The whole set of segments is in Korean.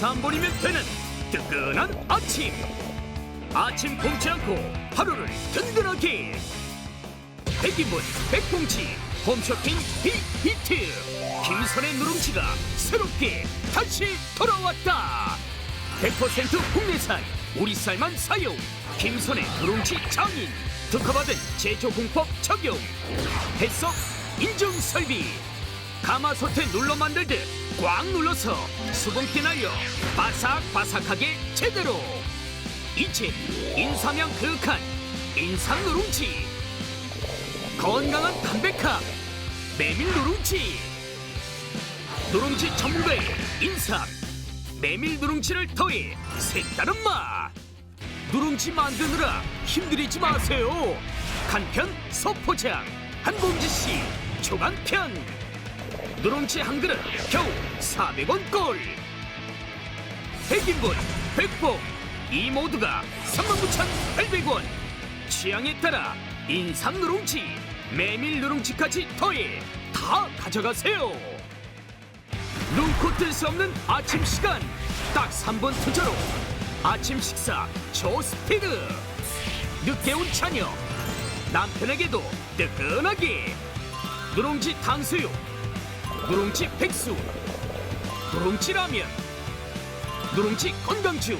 3분이면 되는 뜨끈한 아침. 아침 굶지 않고 하루를 든든하게. 100인분 100봉지 홈쇼핑 빅히트. 김선의 누룽지가 새롭게 다시 돌아왔다. 100% 국내산 우리 쌀만 사용. 김선의 누룽지 장인. 특허받은 제조공법 적용. 뱃속 인증 설비. 가마솥에 눌러 만들듯 꽉 눌러서 수분기 날려 바삭바삭하게 제대로. 이제 인삼향 그윽한 인삼 누룽지 건강한 담백함 메밀 누룽지. 누룽지 전문가의 인삼 메밀 누룽지를 더해 색다른 맛. 누룽지 만드느라 힘들이지 마세요. 간편 소포장 한 봉지씩 초간편 누룽지 한 그릇 겨우 400원 꼴 100인분 100봉 이 모두가 39,800원. 취향에 따라 인삼 누룽지 메밀 누룽지까지 더해 다 가져가세요. 눈코 뜰 수 없는 아침 시간 딱 3분 투자로 아침 식사 초스피드. 늦게 온 자녀 남편에게도 뜨끈하게. 누룽지 탕수육 누룽지 백수 누룽지 라면 누룽지 건강주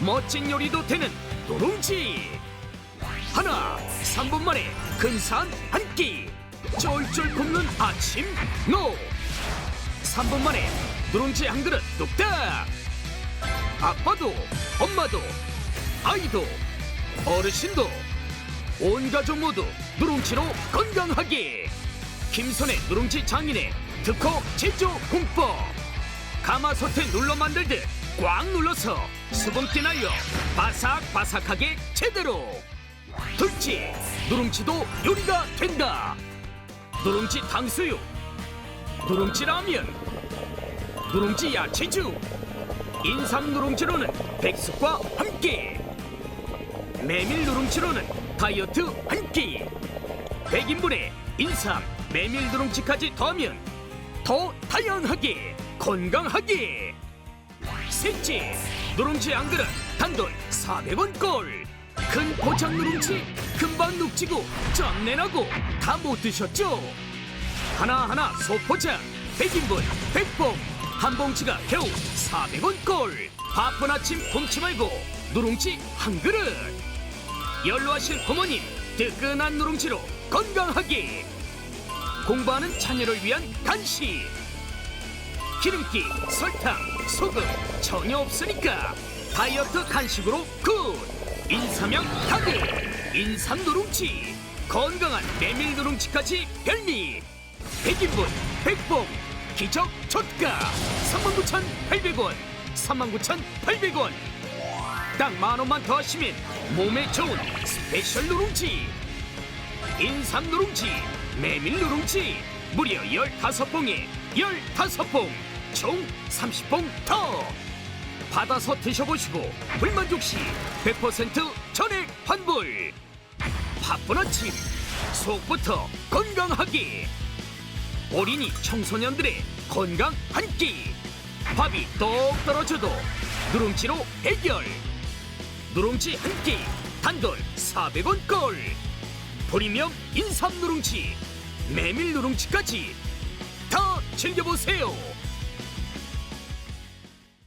멋진 요리도 되는 누룽지. 하나 3분 만에 근사한 한 끼. 쫄쫄 굽는 아침 노. 3분 만에 누룽지 한 그릇 뚝딱. 아빠도 엄마도 아이도 어르신도 온 가족 모두 누룽지로 건강하게. 김선의 누룽지 장인의 특허 제조 공법. 가마솥에 눌러 만들듯 꽉 눌러서 수분기 날려 바삭바삭하게 제대로. 둘째 누룽지도 요리가 된다. 누룽지 탕수육 누룽지 라면 누룽지 야채죽 인삼 누룽지로는 백숙과 함께 메밀 누룽지로는 다이어트 한 끼. 100인분에 인삼 메밀 누룽지까지 더하면 더 다양하게 건강하게 셋째 누룽지 한 그릇 단돈 400원 꼴큰 고창 누룽지 금방 녹지고 짠내나고 다 못 드셨죠? 하나하나 소포장 100인분 100봉 한 봉지가 겨우 400원 꼴. 바쁜 아침 굶지 말고 누룽지 한 그릇. 연로하신 부모님 뜨끈한 누룽지로 건강하게 공부하는 자녀를 위한 간식. 기름기, 설탕, 소금 전혀 없으니까 다이어트 간식으로 굿! 인삼형 가득! 인삼 누룽지 건강한 메밀 누룽지까지 별미! 100인분 100봉 기적 촉가! 39,800원 39,800원! 딱 만원만 더 하시면 몸에 좋은 스페셜 누룽지! 인삼 누룽지 메밀 누룽지 무려 15봉에 15봉 총 30봉 더. 받아서 드셔보시고 불만족 시 100% 전액 환불. 바쁜 아침 속부터 건강하게 어린이 청소년들의 건강 한 끼. 밥이 똑 떨어져도 누룽지로 해결. 누룽지 한 끼 단돈 400원 꼴 프리미엄 인삼 누룽지 메밀 누룽지까지 다 즐겨보세요